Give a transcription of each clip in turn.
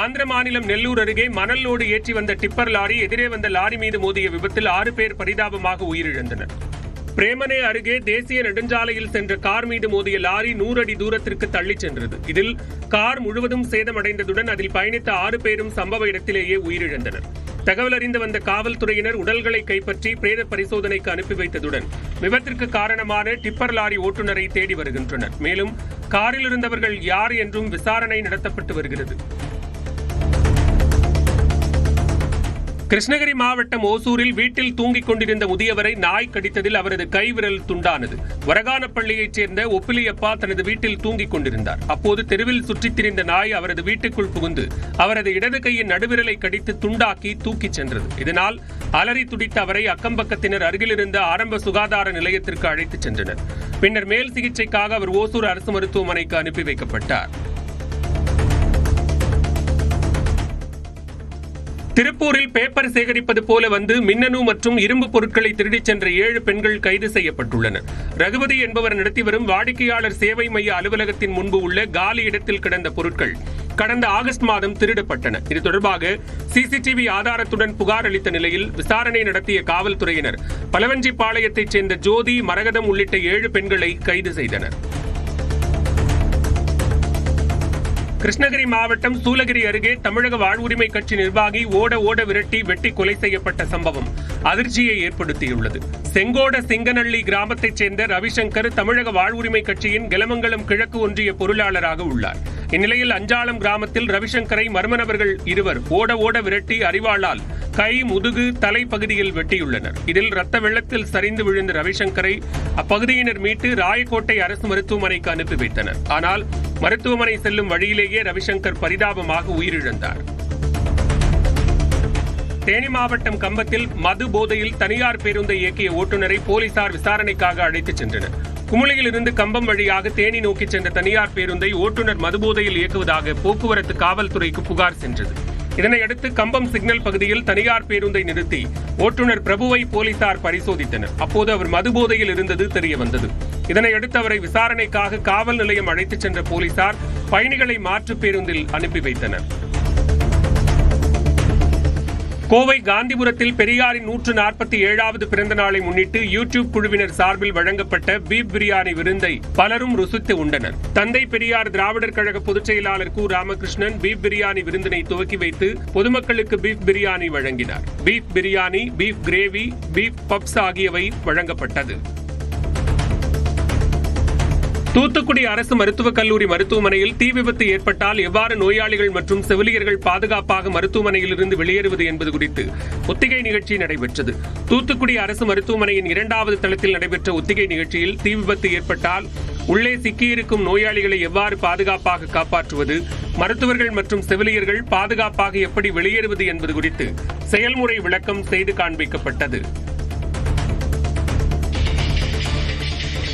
ஆந்திர மாநிலம் நெல்லூர் அருகே மணல் லோடு ஏற்றி வந்த டிப்பர் லாரி எதிரே வந்த லாரி மீது மோதிய விபத்தில் ஆறு பேர் பரிதாபமாக உயிரிழந்தனர். பிரேமனே அருகே தேசிய நெடுஞ்சாலையில் சென்ற கார் மீது மோதிய லாரி நூறு அடி தூரத்திற்கு தள்ளிச் சென்றது. இதில் கார் முழுவதும் சேதமடைந்ததுடன் அதில் பயணித்த ஆறு பேரும் சம்பவ இடத்திலேயே உயிரிழந்தனர். தகவல் அறிந்து வந்த காவல்துறையினர் உடல்களை கைப்பற்றி பிரேத பரிசோதனைக்கு அனுப்பி வைத்ததுடன் விபத்திற்கு காரணமான டிப்பர் லாரி ஓட்டுநரை தேடி வருகின்றனர். மேலும் காரில் இருந்தவர்கள் யார் என்றும் விசாரணை நடத்தப்பட்டு வருகிறது. கிருஷ்ணகிரி மாவட்டம் ஓசூரில் வீட்டில் தூங்கிக் கொண்டிருந்த முதியவரை நாய் கடித்ததில் அவரது கைவிரல் துண்டானது. வரகானப்பள்ளியைச் சேர்ந்த ஒப்பிலியப்பா தனது வீட்டில் தூங்கிக் கொண்டிருந்தார். அப்போது தெருவில் சுற்றித் திரிந்த நாய் அவரது வீட்டுக்குள் புகுந்து அவரது இடது கையின் நடுவிரலை கடித்து துண்டாக்கி தூக்கிச் சென்றது. இதனால் அலறி துடித்த அவரை அக்கம்பக்கத்தினர் அருகிலிருந்த ஆரம்ப சுகாதார நிலையத்திற்கு அழைத்துச் சென்றனர். பின்னர் மேல் சிகிச்சைக்காக அவர் ஓசூர் அரசு மருத்துவமனைக்கு அனுப்பி வைக்கப்பட்டார். திருப்பூரில் பேப்பர் சேகரிப்பது போல வந்து மின்னணு மற்றும் இரும்பு பொருட்களை திருடிச் சென்ற ஏழு பெண்கள் கைது செய்யப்பட்டுள்ளனர். ரகுபதி என்பவர் நடத்தி வரும் வாடிக்கையாளர் சேவை மைய அலுவலகத்தின் முன்பு உள்ள காலி இடத்தில் கிடந்த பொருட்கள் கடந்த ஆகஸ்ட் மாதம் திருடப்பட்டன. இது தொடர்பாக சிசிடிவி ஆதாரத்துடன் புகார் அளித்த நிலையில் விசாரணை நடத்திய காவல்துறையினர். பலவஞ்சிப்பாளையத்தைச் சேர்ந்த ஜோதி மரகதம் உள்ளிட்ட ஏழு பெண்களை கைது செய்தனர். கிருஷ்ணகிரி மாவட்டம் சூலகிரி அருகே தமிழக வாழ்வுரிமை கட்சி நிர்வாகி ஓட ஓட விரட்டி வெட்டி கொலை செய்யப்பட்ட சம்பவம் அதிர்ச்சியை ஏற்படுத்தியுள்ளது. செங்கோட சிங்கநள்ளி கிராமத்தைச் சேர்ந்த ரவிசங்கர் தமிழக வாழ்வுரிமை கட்சியின் கெலமங்கலம் கிழக்கு ஒன்றிய பொருளாளராக உள்ளார். இந்நிலையில் அஞ்சாலம் கிராமத்தில் ரவிசங்கரை மர்ம நபர்கள் இருவர் ஓட ஓட விரட்டி அறிவாளால் கை முதுகு தலை பகுதியில் வெட்டியுள்ளனர். இதில் ரத்த வெள்ளத்தில் சரிந்து விழுந்த ரவிசங்கரை அப்பகுதியினர் மீட்டு ராயக்கோட்டை அரசு மருத்துவமனைக்கு அனுப்பி வைத்தனர். ஆனால் மருத்துவமனை செல்லும் வழியிலேயே ரவிசங்கர் பரிதாபமாக உயிரிழந்தார். தேனி மாவட்டம் கம்பத்தில் மது போதையில் தனியார் பேருந்தை இயக்கிய ஓட்டுநரை போலீசார் விசாரணைக்காக அழைத்துச் சென்றனர். குமுளையில் இருந்து கம்பம் வழியாக தேனி நோக்கி சென்ற தனியார் பேருந்தை ஓட்டுநர் மதுபோதையில் இயக்குவதாக போக்குவரத்து காவல்துறைக்கு புகார் சென்றது. இதனையடுத்து கம்பம் சிக்னல் பகுதியில் தனியார் பேருந்தை நிறுத்தி ஓட்டுநர் பிரபுவை போலீசார் பரிசோதித்தனர். அப்போது அவர் மதுபோதையில் இருந்தது தெரிய வந்தது. இதனையடுத்து அவரை விசாரணைக்காக காவல் நிலையம் அழைத்துச் சென்ற போலீசார் பயணிகளை மாற்று பேருந்தில் அனுப்பி வைத்தனர். கோவை காந்திபுரத்தில் பெரியாரின் நூற்று நாற்பத்தி ஏழாவது பிறந்த நாளை முன்னிட்டு யூடியூப் குழுவினர் சார்பில் வழங்கப்பட்ட பீப் பிரியாணி விருந்தை பலரும் ருசித்து உண்டனர். தந்தை பெரியார் திராவிடர் கழக பொதுச் செயலாளர் கு. ராமகிருஷ்ணன் பீப் பிரியாணி விருந்தினை துவக்கி வைத்து பொதுமக்களுக்கு பீப் பிரியாணி வழங்கினார். Beef biryani beef gravy beef puffs ஆகியவை வழங்கப்பட்டது. தூத்துக்குடி அரசு மருத்துவக் கல்லூரி மருத்துவமனையில் தீ விபத்து ஏற்பட்டால் எவ்வாறு நோயாளிகள் மற்றும் செவிலியர்கள் பாதுகாப்பாக மருத்துவமனையில் இருந்து வெளியேறுவது என்பது குறித்து ஒத்திகை நிகழ்ச்சி நடைபெற்றது. தூத்துக்குடி அரசு மருத்துவமனையின் இரண்டாவது தளத்தில் நடைபெற்ற ஒத்திகை நிகழ்ச்சியில் தீ விபத்து ஏற்பட்டால் உள்ளே சிக்கியிருக்கும் நோயாளிகளை எவ்வாறு பாதுகாப்பாக காப்பாற்றுவது மருத்துவர்கள் மற்றும் செவிலியர்கள் பாதுகாப்பாக எப்படி வெளியேறுவது என்பது குறித்து செயல்முறை விளக்கம் செய்து காண்பிக்கப்பட்டது.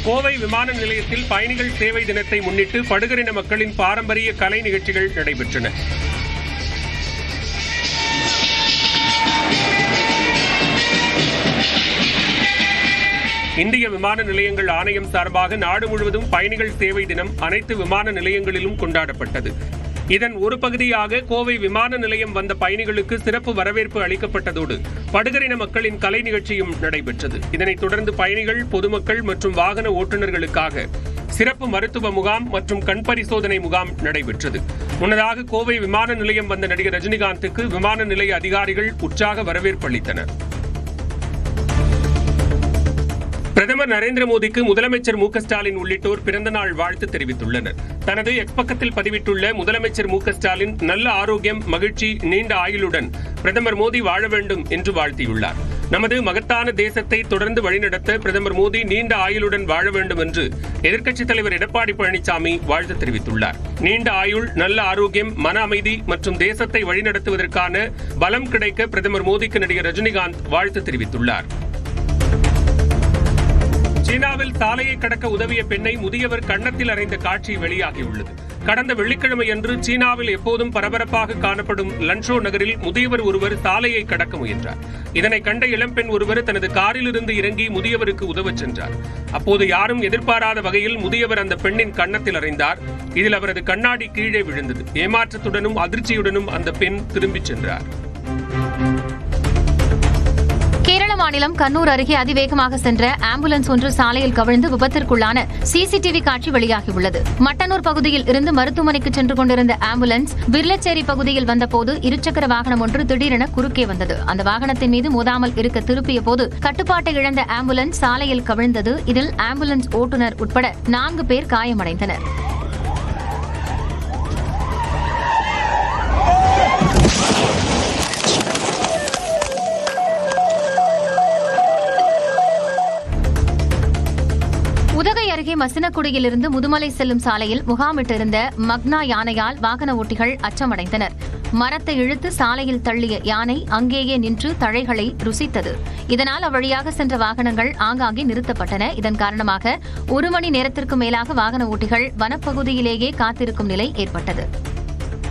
கோவை விமான நிலையத்தில் பயணிகள் சேவை தினத்தை முன்னிட்டு படுகரின மக்களின் பாரம்பரிய கலை நிகழ்ச்சிகள் நடைபெற்றன. இந்திய விமான நிலையங்கள் ஆணையம் சார்பாக நாடு முழுவதும் பயணிகள் சேவை தினம் அனைத்து விமான நிலையங்களிலும் கொண்டாடப்பட்டது. இதன் ஒரு பகுதியாக கோவை விமான நிலையம் வந்த பயணிகளுக்கு சிறப்பு வரவேற்பு அளிக்கப்பட்டதோடு படுகரின மக்களின் கலை நிகழ்ச்சியும் நடைபெற்றது. இதனைத் தொடர்ந்து பயணிகள் பொதுமக்கள் மற்றும் வாகன ஓட்டுநர்களுக்காக சிறப்பு மருத்துவ முகாம் மற்றும் கண் பரிசோதனை முகாம் நடைபெற்றது. முன்னதாக கோவை விமான நிலையம் வந்த நடிகர் ரஜினிகாந்துக்கு விமான நிலைய அதிகாரிகள் உற்சாக வரவேற்பு அளித்தனர். பிரதமர் நரேந்திர மோடிக்கு முதலமைச்சர் மு ஸ்டாலின் உள்ளிட்டோர் பிறந்தநாள் வாழ்த்து தெரிவித்துள்ளனர். தனது எக்ஸ் பக்கத்தில் பதிவிட்டுள்ள முதலமைச்சர் மு ஸ்டாலின் நல்ல ஆரோக்கியம் மகிழ்ச்சி நீண்ட ஆயுளுடன் பிரதமர் மோடி வாழ வேண்டும் என்று வாழ்த்தியுள்ளார். நமது மகத்தான தேசத்தை தொடர்ந்து வழிநடத்த பிரதமர் மோடி நீண்ட ஆயுளுடன் வாழ வேண்டும் என்று எதிர்க்கட்சித் தலைவர் எடப்பாடி பழனிசாமி வாழ்த்து தெரிவித்துள்ளார். நீண்ட ஆயுள் நல்ல ஆரோக்கியம் மன அமைதி மற்றும் தேசத்தை வழிநடத்துவதற்கான பலம் கிடைக்க பிரதமர் மோடிக்கு நடிகர் ரஜினிகாந்த் வாழ்த்து தெரிவித்துள்ளார். சீனாவில் சாலையை கடக்க உதவிய பெண்ணை முதியவர் கன்னத்தில் அறைந்த காட்சி வெளியாகியுள்ளது. கடந்த வெள்ளிக்கிழமையன்று சீனாவில் எப்போதும் பரபரப்பாக காணப்படும் லன்ஷோ நகரில் முதியவர் ஒருவர் சாலையை கடக்க முயன்றார். இதனை கண்ட இளம்பெண் ஒருவர் தனது காரிலிருந்து இறங்கி முதியவருக்கு உதவச் சென்றார். அப்போது யாரும் எதிர்பாராத வகையில் முதியவர் அந்த பெண்ணின் கன்னத்தில் அறைந்தார். இதில் அவரது கண்ணாடி கீழே விழுந்தது. ஏமாற்றத்துடனும் அதிர்ச்சியுடனும் அந்த பெண் திரும்பிச் சென்றார். மாநிலம் கண்ணூர் அருகே அதிவேகமாக சென்ற ஆம்புலன்ஸ் ஒன்று சாலையில் கவிழ்ந்து விபத்திற்குள்ளான சிசிடிவி காட்சி வெளியாகியுள்ளது. மட்டனூர் பகுதியில் இருந்து மருத்துவமனைக்கு சென்று கொண்டிருந்த ஆம்புலன்ஸ் விர்லச்சேரி பகுதியில் வந்தபோது இருசக்கர வாகனம் ஒன்று திடீரென குறுக்கே வந்தது. அந்த வாகனத்தின் மீது மோதாமல் இருக்க திருப்பிய போது கட்டுப்பாட்டை இழந்த ஆம்புலன்ஸ் சாலையில் கவிழ்ந்தது. இதில் ஆம்புலன்ஸ் ஓட்டுநர் உட்பட நான்கு பேர் காயமடைந்தனர். உதகை அருகே மசினக்குடியிலிருந்து முதுமலை செல்லும் சாலையில் முகாமிட்டிருந்த மக்னா யானையால் வாகன ஓட்டிகள் அச்சமடைந்தனர். மரத்தை இழுத்து சாலையில் தள்ளிய யானை அங்கேயே நின்று தழைகளை ருசித்தது. இதனால் அவ்வழியாக சென்ற வாகனங்கள் ஆங்காங்கே நிறுத்தப்பட்டன. இதன் காரணமாக ஒரு மணி நேரத்திற்கு மேலாக வாகன ஓட்டிகள் வனப்பகுதியிலேயே காத்திருக்கும் நிலை ஏற்பட்டது.